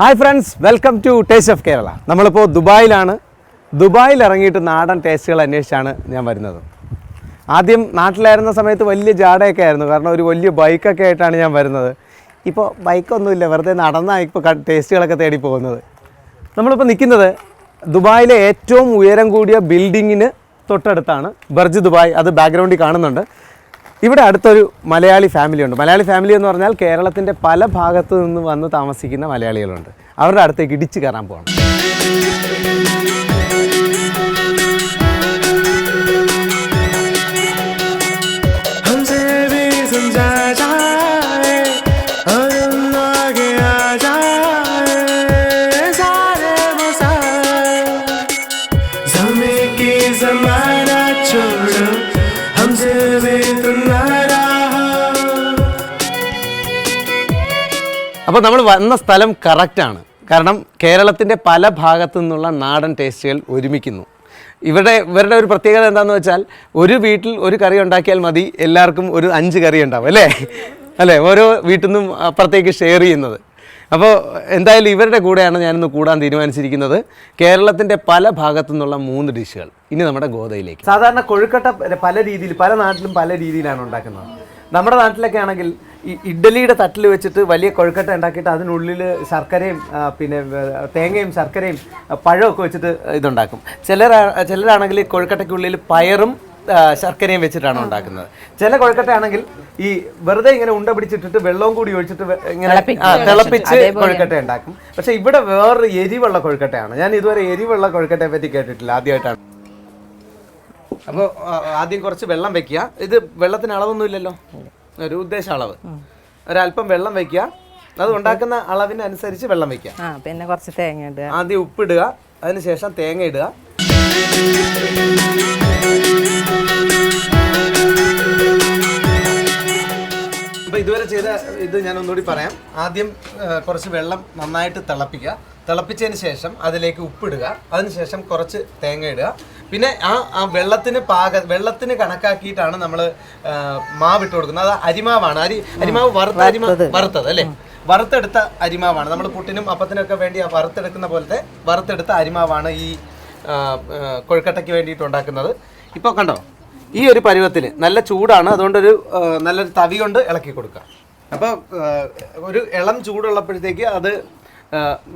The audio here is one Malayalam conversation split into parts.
Hi friends welcome to taste of Kerala നമ്മളിപ്പോൾ ദുബായിലാണ്. ദുബായിൽ ഇറങ്ങിയിട്ട് നാടൻ ടേസ്റ്റുകൾ അന്വേഷിച്ചാണ് ഞാൻ വരുന്നത്. ആദ്യം നാട്ടിലായിരുന്ന സമയത്ത് വലിയ ജാടയൊക്കെ ആയിരുന്നു. കാരണം ഒരു വലിയ ബൈക്കൊക്കെ ആയിട്ടാണ് ഞാൻ വരുന്നത്. ഇപ്പോൾ ബൈക്കൊന്നുമില്ല. വെറുതെ നടന്നാണ് ഇപ്പോൾ ടേസ്റ്റുകളൊക്കെ തേടി പോകുന്നത്. നമ്മളിപ്പോൾ നിൽക്കുന്നത് ദുബായിലെ ഏറ്റവും ഉയരം കൂടിയ ബിൽഡിങ്ങിന് തൊട്ടടുത്താണ്. ബർജ് ദുബായ് അത് ബാക്ക്ഗ്രൗണ്ടിൽ കാണുന്നുണ്ട്. ഇവിടെ അടുത്തൊരു മലയാളി ഫാമിലി ഉണ്ട്. മലയാളി ഫാമിലി എന്ന് പറഞ്ഞാൽ കേരളത്തിന്റെ പല ഭാഗത്തു നിന്ന് വന്ന് താമസിക്കുന്ന മലയാളികളുണ്ട്. അവരുടെ അടുത്തേക്ക് ഇടിച്ചു കയറാൻ പോകണം. അപ്പോൾ നമ്മൾ വന്ന സ്ഥലം കറക്റ്റാണ് കാരണം കേരളത്തിന്റെ പല ഭാഗത്തു നിന്നുള്ള നാടൻ ടേസ്റ്റുകൾ ഒരുമിക്കുന്നു. ഇവിടെ ഇവരുടെ ഒരു പ്രത്യേകത എന്താണെന്ന് വെച്ചാൽ ഒരു വീട്ടിൽ ഒരു കറി ഉണ്ടാക്കിയാൽ മതി എല്ലാവർക്കും ഒരു അഞ്ച് കറി ഉണ്ടാവും അല്ലേ? അല്ലേ? ഓരോ വീട്ടിൽ നിന്നും അപ്പുറത്തേക്ക് ഷെയർ ചെയ്യുന്നത്. അപ്പോൾ എന്തായാലും ഇവരുടെ കൂടെയാണ് ഞാനിന്ന് കൂടാൻ തീരുമാനിച്ചിരിക്കുന്നത്. കേരളത്തിന്റെ പല ഭാഗത്തു നിന്നുള്ള മൂന്ന് ഡിഷുകൾ ഇനി നമ്മുടെ ഗോതയിലേക്ക്. സാധാരണ കൊഴുക്കട്ട പല രീതിയിൽ പല നാട്ടിലും പല രീതിയിലാണ് ഉണ്ടാക്കുന്നത്. നമ്മുടെ നാട്ടിലൊക്കെ ആണെങ്കിൽ ഇഡ്ഡലിയുടെ തട്ടിൽ വെച്ചിട്ട് വലിയ കൊഴുക്കട്ട ഉണ്ടാക്കിയിട്ട് അതിനുള്ളിൽ ശർക്കരയും പിന്നെ തേങ്ങയും ശർക്കരയും പഴമൊക്കെ വെച്ചിട്ട് ഇതുണ്ടാക്കും. ചിലർ ചിലരാണെങ്കിൽ കൊഴുക്കട്ടയ്ക്കുള്ളിൽ പയറും ശർക്കരയും വെച്ചിട്ടാണ് ഉണ്ടാക്കുന്നത്. ചില കൊഴുക്കട്ടയാണെങ്കിൽ ഈ വെറുതെ ഇങ്ങനെ ഉണ്ട പിടിച്ചിട്ടിട്ട് വെള്ളവും കൂടി ഒഴിച്ചിട്ട് ഇങ്ങനെ തിളപ്പിച്ച് കൊഴുക്കട്ട ഉണ്ടാക്കും. പക്ഷെ ഇവിടെ വേറൊരു എരിവുള്ള കൊഴുക്കട്ടയാണ്. ഞാൻ ഇതുവരെ എരിവുള്ള കൊഴുക്കട്ടയെ പറ്റി കേട്ടിട്ടില്ല ആദ്യമായിട്ടാണ്. അപ്പോൾ ആദ്യം കുറച്ച് വെള്ളം വെക്കുക. ഇത് വെള്ളത്തിന് അളവൊന്നും ഇല്ലല്ലോ? ഒരു ഉദ്ദേശ അളവ്. ഒരല്പം വെള്ളം വെക്കുക. അത് ഉണ്ടാക്കുന്ന അളവിനനുസരിച്ച് വെള്ളം വെക്കുക. ആ പിന്നെ കുറച്ച് തേങ്ങ ഇടുക. ആദ്യം ഉപ്പിടുക അതിനുശേഷം തേങ്ങ ഇടുക. ഇതുവരെ ചെയ്ത ഇത് ഞാൻ ഒന്നുകൂടി പറയാം. ആദ്യം കുറച്ച് വെള്ളം നന്നായിട്ട് തിളപ്പിക്കുക. തിളപ്പിച്ചതിന് ശേഷം അതിലേക്ക് ഉപ്പിടുക. അതിനുശേഷം കുറച്ച് തേങ്ങ ഇടുക. പിന്നെ ആ ആ വെള്ളത്തിന് പാക വെള്ളത്തിന് കണക്കാക്കിയിട്ടാണ് നമ്മൾ മാവ് ഇട്ട് കൊടുക്കുന്നത്. അത് അരിമാവാണ്. അരി അരിമാവ് വറുത്ത അരിമാവ് വറുത്തത്. അല്ലേ? വറുത്തെടുത്ത അരിമാവാണ്. നമ്മൾ പുട്ടിനും അപ്പത്തിനൊക്കെ വേണ്ടി ആ വറുത്തെടുക്കുന്ന പോലത്തെ വറുത്തെടുത്ത അരിമാവാണ് ഈ കൊഴുക്കട്ടയ്ക്ക് വേണ്ടിയിട്ട് ഉണ്ടാക്കുന്നത്. ഇപ്പോൾ കണ്ടോ? ഈ ഒരു പരുവത്തിൽ നല്ല ചൂടാണ്. അതുകൊണ്ടൊരു നല്ലൊരു തവി കൊണ്ട് ഇളക്കി കൊടുക്കുക. അപ്പോൾ ഒരു ഇളം ചൂടുള്ളപ്പോഴത്തേക്ക് അത്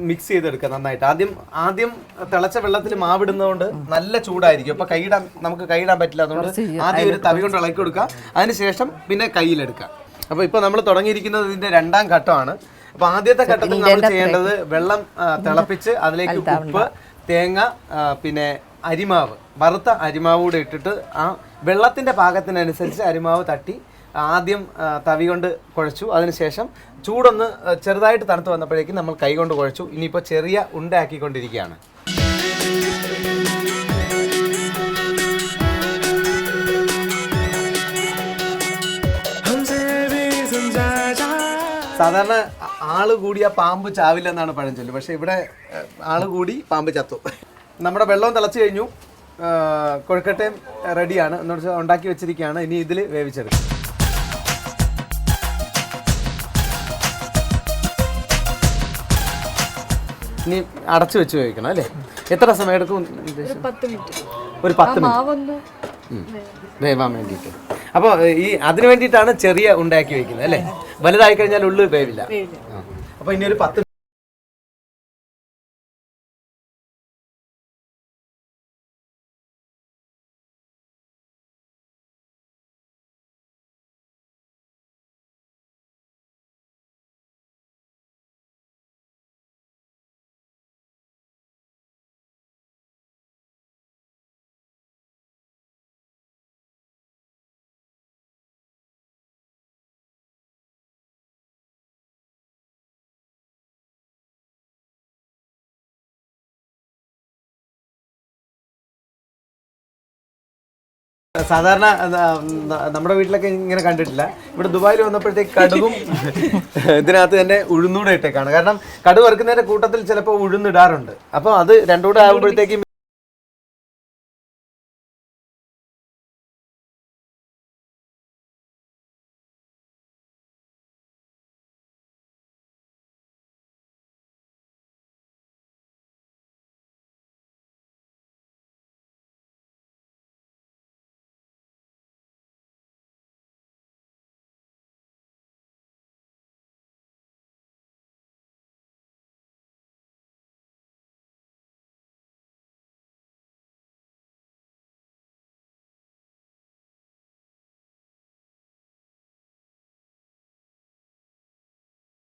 മിക്സ് ചെയ്തെടുക്കുക നന്നായിട്ട്. ആദ്യം ആദ്യം തിളച്ച വെള്ളത്തിൽ മാവിടുന്നതുകൊണ്ട് നല്ല ചൂടായിരിക്കും. അപ്പൊ കൈയിടാൻ നമുക്ക് കൈയിടാൻ പറ്റില്ല. അതുകൊണ്ട് ആദ്യം ഒരു തവി കൊണ്ട് ഇളക്കി കൊടുക്കുക. അതിനുശേഷം പിന്നെ കയ്യിലെടുക്കുക. അപ്പൊ ഇപ്പൊ നമ്മൾ തുടങ്ങിയിരിക്കുന്നത് ഇതിന്റെ രണ്ടാം ഘട്ടമാണ്. അപ്പൊ ആദ്യത്തെ ഘട്ടത്തിൽ നമ്മൾ ചെയ്യേണ്ടത് വെള്ളം തിളപ്പിച്ച് അതിലേക്ക് ഉപ്പ് തേങ്ങ പിന്നെ അരിമാവ്. വറുത്ത അരിമാവ് കൂടെ ഇട്ടിട്ട് ആ വെള്ളത്തിന്റെ പാകത്തിനനുസരിച്ച് അരിമാവ് തട്ടി ആദ്യം തവി കൊണ്ട് കുഴച്ചു. അതിനുശേഷം ചൂടൊന്ന് ചെറുതായിട്ട് തണുത്ത് വന്നപ്പോഴേക്കും നമ്മൾ കൈ കൊണ്ട് കുഴച്ചു. ഇനിയിപ്പോൾ ചെറിയ ഉണ്ടാക്കിക്കൊണ്ടിരിക്കുകയാണ്. സാധാരണ ആൾ കൂടിയ പാമ്പ് ചാവില്ല എന്നാണ് പഴഞ്ചൊല്ല് പക്ഷെ ഇവിടെ ആൾ കൂടി പാമ്പ് ചത്തു. നമ്മുടെ വെള്ളം തിളച്ചു കഴിഞ്ഞു. കൊഴുക്കട്ടയും റെഡിയാണ്. എന്നുവെച്ചാൽ ഉണ്ടാക്കി വെച്ചിരിക്കുകയാണ്. ഇനി ഇതിൽ വേവിച്ചെടുക്കും. ഇനി അടച്ചു വെച്ച് വേവിക്കണം അല്ലേ? എത്ര സമയം എടുക്കും? ഒരു പത്ത് മിനിറ്റ്. വേവാൻ വേണ്ടിയിട്ട്. അപ്പോൾ ഈ അതിനു വേണ്ടിയിട്ടാണ് ചെറിയ ഉണ്ടാക്കി വെക്കുന്നത് അല്ലേ? വലുതായി കഴിഞ്ഞാൽ ഉള്ളു വേവില്ല. അപ്പോൾ ഇനി ഒരു പത്ത് സാധാരണ നമ്മുടെ വീട്ടിലൊക്കെ ഇങ്ങനെ കണ്ടിട്ടില്ല. ഇവിടെ ദുബായിൽ വന്നപ്പോഴത്തേക്ക് കടുകും ഇതിനകത്ത് തന്നെ ഉഴുന്നൂടെ ഇട്ടേക്കാണ്. കാരണം കടുക് വറുക്കുന്നതിന്റെ കൂട്ടത്തിൽ ചിലപ്പോൾ ഉഴുന്നിടാറുണ്ട്. അപ്പോൾ അത് രണ്ടുകൂടെ ആകുമ്പോഴത്തേക്കും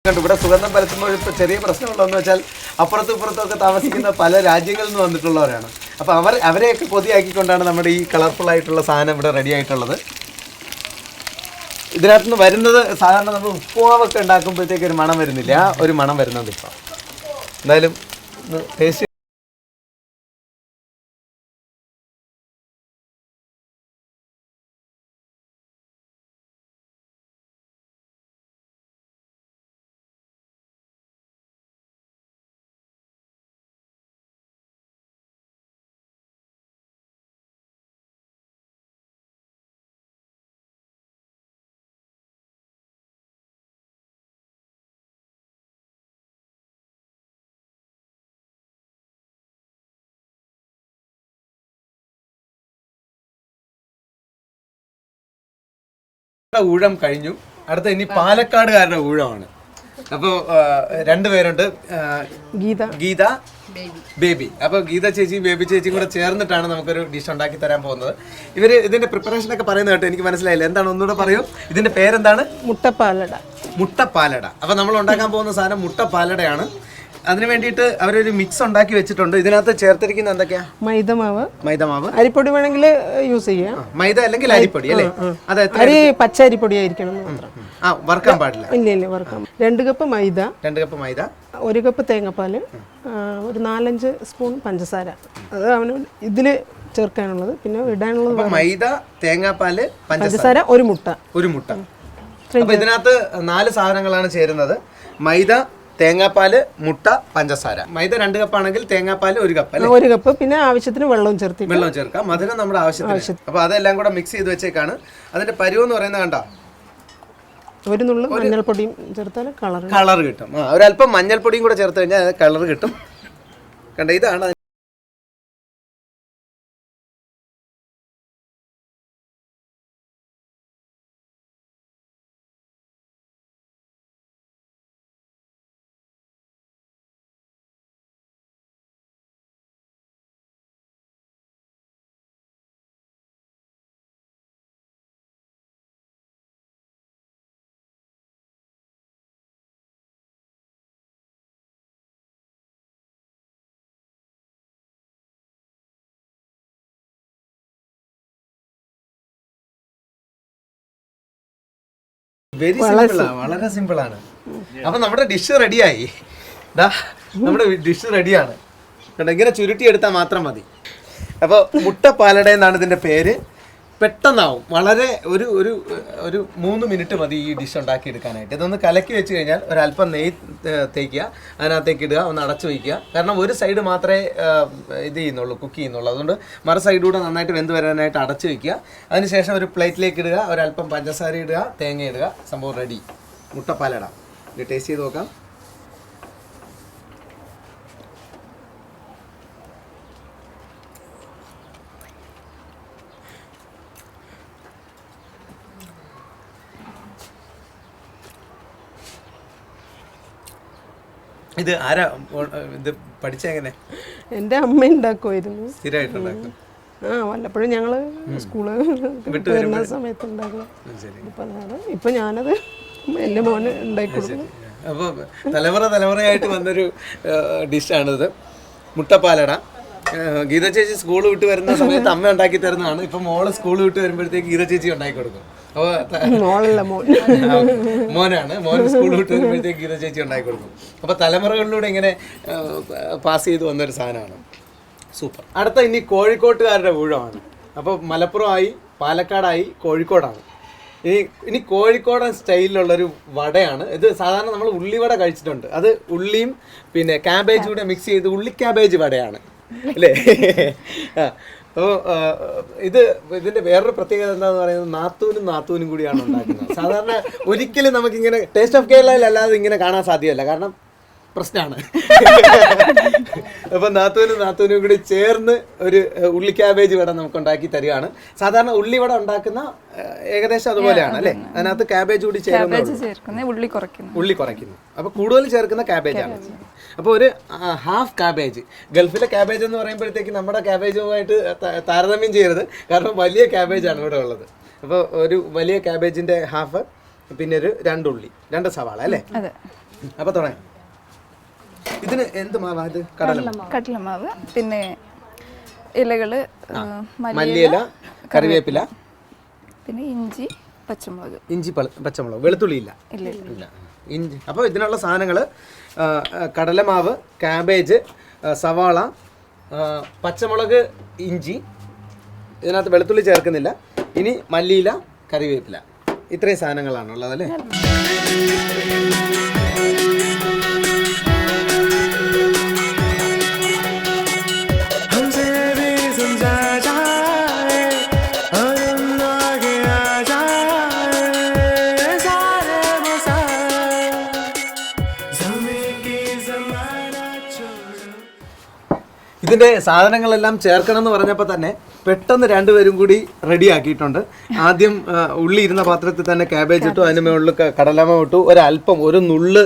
കണ്ടു. ഇവിടെ സുഗന്ധം പരത്തുമ്പോൾ ഇപ്പൊ ചെറിയ പ്രശ്നമുള്ളതെന്ന് വെച്ചാൽ അപ്പുറത്തും ഇപ്പുറത്തും ഒക്കെ താമസിക്കുന്ന പല രാജ്യങ്ങളിൽ നിന്ന് വന്നിട്ടുള്ളവരാണ്. അപ്പോൾ അവർ അവരെയൊക്കെ പൊതിയാക്കിക്കൊണ്ടാണ് നമ്മുടെ ഈ കളർഫുൾ ആയിട്ടുള്ള സാധനം ഇവിടെ റെഡി ആയിട്ടുള്ളത്. ഇതിനകത്ത് നിന്ന് വരുന്നത് സാധാരണ നമ്മൾ ഉപ്പുമാവൊക്കെ ഉണ്ടാക്കുമ്പോഴത്തേക്ക് ഒരു മണം വരുന്നില്ല. ഒരു മണം വരുന്നുണ്ട് ഇപ്പൊ. എന്തായാലും ടേസ്റ്റ് ഊഴം കഴിഞ്ഞു. അടുത്ത ഇനി പാലക്കാടുകാരുടെ ഊഴമാണ്. അപ്പോൾ രണ്ടുപേരുണ്ട് ഗീത. ഗീത ബേബി. അപ്പോൾ ഗീത ചേച്ചിയും ബേബി ചേച്ചിയും കൂടെ ചേർന്നിട്ടാണ് നമുക്കൊരു ഡിഷ് ഉണ്ടാക്കി തരാൻ പോകുന്നത്. ഇവർ ഇതിന്റെ പ്രിപ്പറേഷൻ ഒക്കെ പറയുന്നത് കേട്ടോ എനിക്ക് മനസ്സിലായില്ല. എന്താണ്? ഒന്നുകൂടെ പറയൂ. ഇതിന്റെ പേരെന്താണ്? മുട്ടപ്പാലട. മുട്ടപ്പാലട. അപ്പോൾ നമ്മൾ ഉണ്ടാക്കാൻ പോകുന്ന സാധനം മുട്ടപ്പാലടയാണ്. അതിന് വേണ്ടിയിട്ട് അവരൊരു മിക്സ് ഉണ്ടാക്കി വെച്ചിട്ടുണ്ട്. ഇതിനകത്ത് ചേർത്തിരിക്കുന്ന എന്തൊക്കെയാ? മൈദമാവ്. മൈദമാവ്. അരിപ്പൊടി വേണമെങ്കിൽ യൂസ് ചെയ്യാം. മൈദ അല്ലെങ്കിൽ അരിപ്പൊടി അല്ലേ? അതെ അരി പച്ച അരിപ്പൊടി ആയിരിക്കണം ആ വറുക്കാൻ പാടില്ല. ഇല്ല ഇല്ല വറുക്കാം രണ്ട് കപ്പ് മൈദ. രണ്ട് കപ്പ് മൈദ. ഒരു കപ്പ് തേങ്ങാപ്പാൽ ഒരു നാലഞ്ച് സ്പൂൺ പഞ്ചസാര. അത് അവന് ഇതിൽ ചേർക്കാനുള്ളത്. പിന്നെ ഇടാനുള്ളത് മൈദ തേങ്ങാപ്പാൽ പഞ്ചസാര. ഒരു മുട്ട. ഒരു മുട്ട. അപ്പോൾ ഇതിനകത്ത് നാല് സാധനങ്ങളാണ് ചേരുന്നത്. മൈദ തേങ്ങാപ്പാൽ മുട്ട പഞ്ചസാര. മൈദ രണ്ട് കപ്പാണെങ്കിൽ തേങ്ങാപ്പാൽ ഒരു കപ്പ് അല്ലേ? ഒരു കപ്പ്. പിന്നെ ആവശ്യത്തിന് വെള്ളവും ചേർത്തി വെള്ളം ചേർക്കാം മധുരം നമ്മുടെ ആവശ്യത്തിന്. അപ്പൊ അതെല്ലാം കൂടെ മിക്സ് ചെയ്ത് വെച്ചേക്കാണ്. അതിന്റെ പരുവം എന്ന് പറയുന്നത് കണ്ടോ? ഒരു നുള്ളു മഞ്ഞൾപ്പൊടിയും ചേർത്താൽ കളർ കളർ കിട്ടും. ആ ഒരല്പം മഞ്ഞൾപ്പൊടിയും കൂടെ ചേർത്ത് കഴിഞ്ഞാൽ കളർ കിട്ടും. കണ്ട? ഇതാണ് വെരി സിമ്പിൾ വളരെ സിമ്പിൾ ആണ്. അപ്പൊ നമ്മുടെ ഡിഷ് റെഡിയായി നമ്മുടെ ഡിഷ് റെഡിയാണ് ഇങ്ങനെ ചുരുട്ടി എടുത്താൽ മാത്രം മതി. അപ്പോൾ മുട്ട പാലട എന്നാണ് ഇതിന്റെ പേര്. പെട്ടെന്നാവും. വളരെ ഒരു ഒരു ഒരു മൂന്ന് മിനിറ്റ് മതി ഈ ഡിഷ് ഉണ്ടാക്കി എടുക്കാനായിട്ട് ഇതൊന്ന് കലക്കി വെച്ച് കഴിഞ്ഞാൽ ഒരല്പം നെയ് തേക്കുക. അതിനകത്തേക്ക് ഇടുക ഒന്ന് അടച്ചു വയ്ക്കുക കാരണം ഒരു സൈഡ് മാത്രമേ ഇത് ചെയ്യുന്നുള്ളൂ കുക്ക് ചെയ്യുന്നുള്ളൂ. അതുകൊണ്ട് മറു സൈഡിലൂടെ നന്നായിട്ട് വെന്ത് വരാനായിട്ട് അടച്ചു വയ്ക്കുക അതിനുശേഷം ഒരു പ്ലേറ്റിലേക്ക് ഇടുക. ഒരല്പം പഞ്ചസാര ഇടുക. തേങ്ങ ഇടുക. സംഭവം റെഡി മുട്ടപ്പാലട ഇത് ടേസ്റ്റ് ചെയ്ത് നോക്കാം. ഇത് ആരാ? ഇത് പഠിച്ചെങ്ങനെ എന്റെ അമ്മ ഉണ്ടാക്കുമായിരുന്നു സ്ഥിരമായിട്ടുണ്ടാക്കും ആ വല്ലപ്പോഴും ഞങ്ങൾ സ്കൂൾ വിട്ട് വരുന്ന സമയത്ത് ഉണ്ടാക്കുക പലഹാരം ഇപ്പൊ ഞാനത് എന്റെ മോന് ഉണ്ടാക്കി കൊടുക്കും അപ്പോൾ തലമുറ തലമുറയായിട്ട് വന്നൊരു ഡിഷാണിത്. മുട്ടപ്പാലട. ഗീത ചേച്ചി സ്കൂൾ വിട്ട് വരുന്ന സമയത്ത് അമ്മ ഉണ്ടാക്കി തരുന്നതാണ്. ഇപ്പൊ മോൾ സ്കൂൾ വിട്ട് വരുമ്പോഴത്തേക്ക് ഗീത ചേച്ചി ഉണ്ടാക്കി കൊടുക്കും. മോനാണ്. മോൻ സ്കൂൾ വിട്ട് വരുമ്പോഴത്തേക്ക് ഗീത ചേച്ചി ഉണ്ടാക്കി കൊടുക്കും. അപ്പോൾ തലമുറകളിലൂടെ ഇങ്ങനെ പാസ് ചെയ്ത് വന്നൊരു സാധനമാണ്. സൂപ്പർ അടുത്ത ഇനി കോഴിക്കോട്ടുകാരുടെ ഊഴമാണ്. അപ്പോൾ മലപ്പുറമായി പാലക്കാടായി കോഴിക്കോടാണ്. ഇനി ഇനി കോഴിക്കോടൻ സ്റ്റൈലിലുള്ളൊരു വടയാണ്. ഇത് സാധാരണ നമ്മൾ ഉള്ളിവട കഴിച്ചിട്ടുണ്ട്. അത് ഉള്ളിയും പിന്നെ ക്യാബേജ് കൂടെ മിക്സ് ചെയ്ത് ഉള്ളി ക്യാബേജ് വടയാണ്. അല്ലേ? ആ. അപ്പോൾ ഇത് ഇതിന്റെ വേറൊരു പ്രത്യേകത എന്താന്ന് പറയുന്നത് നാത്തൂനും നാത്തൂനും കൂടിയാണ് ഉണ്ടാക്കുന്നത്. സാധാരണ ഒരിക്കലും നമുക്കിങ്ങനെ ടേസ്റ്റ് ഓഫ് കേരളയിൽ അല്ലാതെ ഇങ്ങനെ കാണാൻ സാധ്യമല്ല. കാരണം പ്രശ്നമാണ് അപ്പൊ നാത്തൂനും നാത്തൂനും കൂടി ചേർന്ന് ഒരു ഉള്ളി ക്യാബേജ് വട നമുക്ക് ഉണ്ടാക്കി തരികയാണ്. സാധാരണ ഉള്ളി വട ഉണ്ടാക്കുന്ന ഏകദേശം അതുപോലെയാണ് അല്ലേ? അതിനകത്ത് ക്യാബേജ് കൂടി ചേർന്ന് ഉള്ളി കുറയ്ക്കുന്നു. ഉള്ളി കുറയ്ക്കുന്നു. അപ്പൊ കൂടുതൽ ചേർക്കുന്ന ക്യാബേജ് ആണ്. അപ്പോൾ ഒരു ഹാഫ് കാബേജ് ഗൾഫിലെ കാബേജ് എന്ന് പറയുമ്പോഴത്തേക്ക് നമ്മുടെ ക്യാബേജുമായിട്ട് ത- താരതമ്യം ചെയ്യരുത്. കാരണം വലിയ കാബേജ് ആണ് ഇവിടെ ഉള്ളത്. അപ്പോൾ ഒരു വലിയ കാബേജിന്റെ ഹാഫ് പിന്നെ ഒരു രണ്ടുള്ളി രണ്ട് സവാള അല്ലേ? അതെ. അപ്പോൾ തുടങ്ങി. ഇതിന് എന്ത് മാവാ ഇത്? കടല കടലമാവ്. പിന്നെ ഇലകൾ മല്ലിയില കറിവേപ്പില. പിന്നെ ഇഞ്ചി പച്ചമുളക്. ഇഞ്ചി പച്ചമുളക്. വെളുത്തുള്ളി ഇല്ല. ഇല്ല ഇല്ല. ഇഞ്ചി. അപ്പോൾ ഇതിനുള്ള സാധനങ്ങൾ കടലമാവ് ക്യാബേജ് സവാള പച്ചമുളക് ഇഞ്ചി ഇതിനകത്ത് വെളുത്തുള്ളി ചേർക്കുന്നില്ല. ഇനി മല്ലിയില കറിവേപ്പില. ഇത്രയും സാധനങ്ങളാണ് ഉള്ളത് അല്ലേ ഇതിന്റെ സാധനങ്ങളെല്ലാം ചേർക്കണം എന്ന് പറഞ്ഞപ്പോൾ തന്നെ പെട്ടെന്ന് രണ്ടുപേരും കൂടി റെഡി ആക്കിയിട്ടുണ്ട് ആദ്യം ഉള്ളി ഇരുന്ന പാത്രത്തിൽ തന്നെ ക്യാബേജ് ഇട്ടു അതിന് മുകളിൽ കടലമ ഇട്ടു ഒരല്പം ഒരു നുള്ള്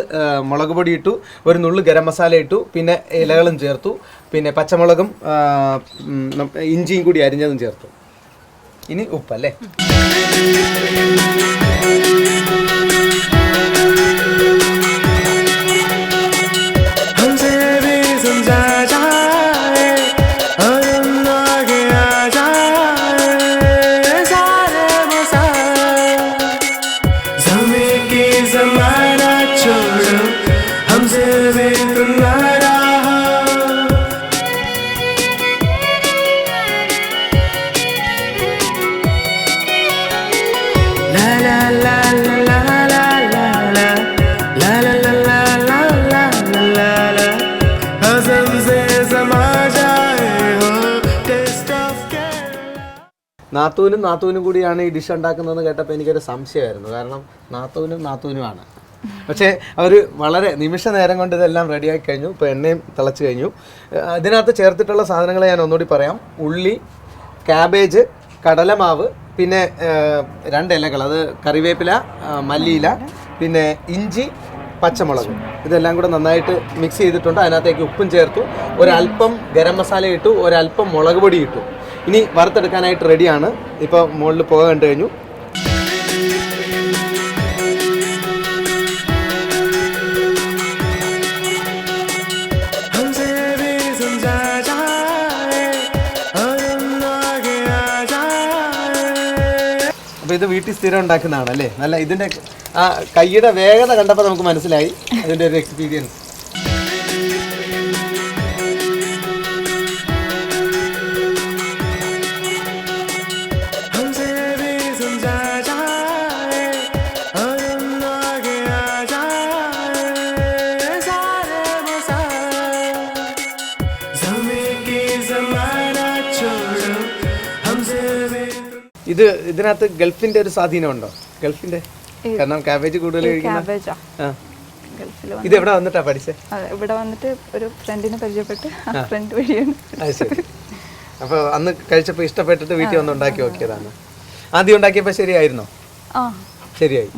മുളക് പൊടി ഇട്ടു ഒരു നുള്ള് ഗരം മസാല ഇട്ടു പിന്നെ ഇലകളും ചേർത്തു പിന്നെ പച്ചമുളകും ഇഞ്ചിയും കൂടി അരിഞ്ഞതും ചേർത്തു. ഇനി ഉപ്പല്ലേ? നാത്തൂനും നാത്തൂനും കൂടിയാണ് ഈ ഡിഷ് ഉണ്ടാക്കുന്നതെന്ന് കേട്ടപ്പോൾ എനിക്കൊരു സംശയമായിരുന്നു. കാരണം നാത്തൂനും നാത്തൂനുമാണ്. പക്ഷേ അവർ വളരെ നിമിഷ നേരം കൊണ്ട് ഇതെല്ലാം റെഡിയാക്കി കഴിഞ്ഞു. ഇപ്പോൾ എണ്ണയും തിളച്ച് കഴിഞ്ഞു. അതിനകത്ത് ചേർത്തിട്ടുള്ള സാധനങ്ങൾ ഞാൻ ഒന്നുകൂടി പറയാം. ഉള്ളി ക്യാബേജ് കടലമാവ് പിന്നെ രണ്ട് ഇലകൾ. അത് കറിവേപ്പില മല്ലിയില പിന്നെ ഇഞ്ചി പച്ചമുളക്. ഇതെല്ലാം കൂടെ നന്നായിട്ട് മിക്സ് ചെയ്തിട്ടുണ്ട്. അതിനകത്തേക്ക് ഉപ്പും ചേർത്തു. ഒരല്പം ഗരം മസാല ഇട്ടു ഒരല്പം മുളക് പൊടി ഇട്ടു. ഇനി വറുത്തെടുക്കാനായിട്ട് റെഡിയാണ്. ഇപ്പോൾ മുകളിൽ പോകാൻ കണ്ടു കഴിഞ്ഞു. അപ്പോൾ ഇത് വീട്ടിൽ സ്ഥിരം ഉണ്ടാക്കുന്നതാണ് അല്ലേ നല്ല ഇതിന്റെ ആ കൈയുടെ വേഗത കണ്ടപ്പോൾ നമുക്ക് മനസ്സിലായി. അതിന്റെ ഒരു എക്സ്പീരിയൻസ് ഇതിനകത്ത് ഗൾഫിന്റെ ഒരു സ്വാധീനമുണ്ടോ? ഗൾഫിന്റെ? കാരണം കാബേജ് കൂടുതൽ കഴിക്കുന്ന ഇത് എവിടെ വന്നിട്ടാ പഠിച്ചേ? ഇവിടെ വന്നിട്ട് ഒരു ഫ്രണ്ടിനെ പരിചയപ്പെട്ട് ഫ്രണ്ട് വഴിയാണ് അപ്പൊ അന്ന് കഴിച്ചപ്പോ ഇഷ്ടപ്പെട്ടിട്ട് വീട്ടിൽ വന്ന് ഉണ്ടാക്കി നോക്കിയതാണ്. ആദ്യം ഉണ്ടാക്കിയപ്പോ ശരിയായിരുന്നോ? ശരിയായി.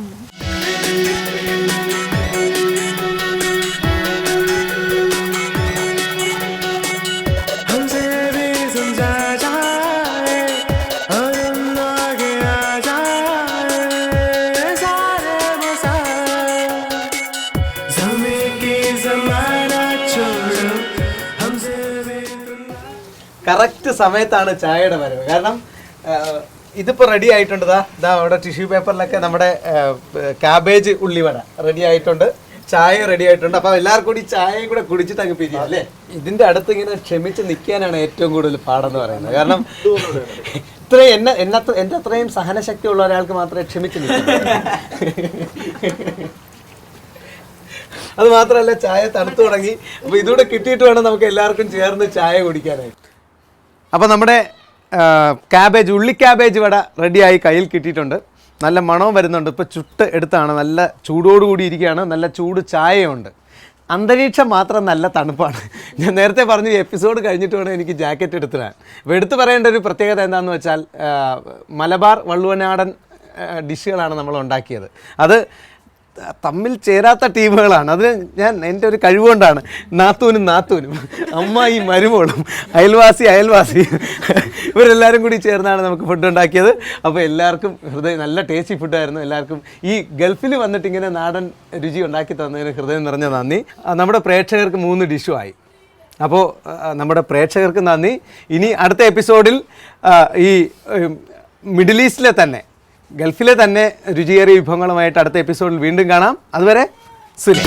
കറക്റ്റ് സമയത്താണ് ചായയുടെ വരവ്. കാരണം ഇതിപ്പോൾ റെഡി ആയിട്ടുണ്ട്. ദാ ഇതാ അവിടെ ടിഷ്യൂ പേപ്പറിലൊക്കെ നമ്മുടെ കാബേജ് ഉള്ളിവട റെഡി ആയിട്ടുണ്ട്. ചായ റെഡി ആയിട്ടുണ്ട്. അപ്പോൾ എല്ലാവർക്കും കൂടി ചായയും കൂടെ കുടിച്ചിട്ട് അങ്ങ് പിരിയാം അല്ലേ ഇതിന്റെ അടുത്ത് ഇങ്ങനെ ക്ഷമിച്ച് നിൽക്കാനാണ് ഏറ്റവും കൂടുതൽ പാടെന്ന് പറയുന്നത്. കാരണം ഇത്രയും എന്നെ എന്നെ എന്റെ അത്രയും സഹനശക്തി ഉള്ള ഒരാൾക്ക് മാത്രമേ ക്ഷമിച്ച് നിൽക്കൂ. അത് മാത്രമല്ല ചായ തണുത്തു തുടങ്ങി. അപ്പോൾ ഇതുകൂടെ കിട്ടിയിട്ട് വേണം നമുക്ക് എല്ലാവർക്കും ചേർന്ന് ചായ കുടിക്കാനായിട്ട്. അപ്പോൾ നമ്മുടെ ക്യാബേജ് ഉള്ളി ക്യാബേജ് വട റെഡിയായി കയ്യിൽ കിട്ടിയിട്ടുണ്ട്. നല്ല മണവും വരുന്നുണ്ട്. ഇപ്പോൾ ചുട്ട് എടുത്താണ്. നല്ല ചൂടോടുകൂടി ഇരിക്കുകയാണ്. നല്ല ചൂട് ചായയുണ്ട്. അന്തരീക്ഷം മാത്രം നല്ല തണുപ്പാണ്. ഞാൻ നേരത്തെ പറഞ്ഞു എപ്പിസോഡ് കഴിഞ്ഞിട്ട് വേണം എനിക്ക് ജാക്കറ്റ് എടുത്തിടാൻ. അപ്പോൾ എടുത്തു പറയേണ്ട ഒരു പ്രത്യേകത എന്താണെന്ന് വെച്ചാൽ മലബാർ വള്ളുവനാടൻ ഡിഷുകളാണ് നമ്മൾ ഉണ്ടാക്കിയത്. അത് തമ്മിൽ ചേരാത്ത ടീമുകളാണ്. അത് ഞാൻ എന്റെ ഒരു കഴിവുകൊണ്ടാണ്. നാത്തൂനും നാത്തൂനും അമ്മായി മരുമോളും അയൽവാസി അയൽവാസി. ഇവരെല്ലാവരും കൂടി ചേർന്നാണ് നമുക്ക് ഫുഡ് ഉണ്ടാക്കിയത്. അപ്പോൾ എല്ലാവർക്കും ഹൃദയം നല്ല ടേസ്റ്റി ഫുഡായിരുന്നു എല്ലാവർക്കും ഈ ഗൾഫിൽ വന്നിട്ട് ഇങ്ങനെ നാടൻ രുചി ഉണ്ടാക്കി തന്നതിന് ഹൃദയം നിറഞ്ഞ നന്ദി. നമ്മുടെ പ്രേക്ഷകർക്ക് മൂന്ന് ഡിഷുമായി അപ്പോൾ ആ, നമ്മുടെ പ്രേക്ഷകർക്ക് നന്ദി. ഇനി അടുത്ത എപ്പിസോഡിൽ ഈ മിഡിൽ ഈസ്റ്റിലെ തന്നെ ഗൾഫിലെ തന്നെ രുചിയേറിയ വിഭവങ്ങളുമായിട്ട് അടുത്ത എപ്പിസോഡിൽ വീണ്ടും കാണാം. അതുവരെ സുരേ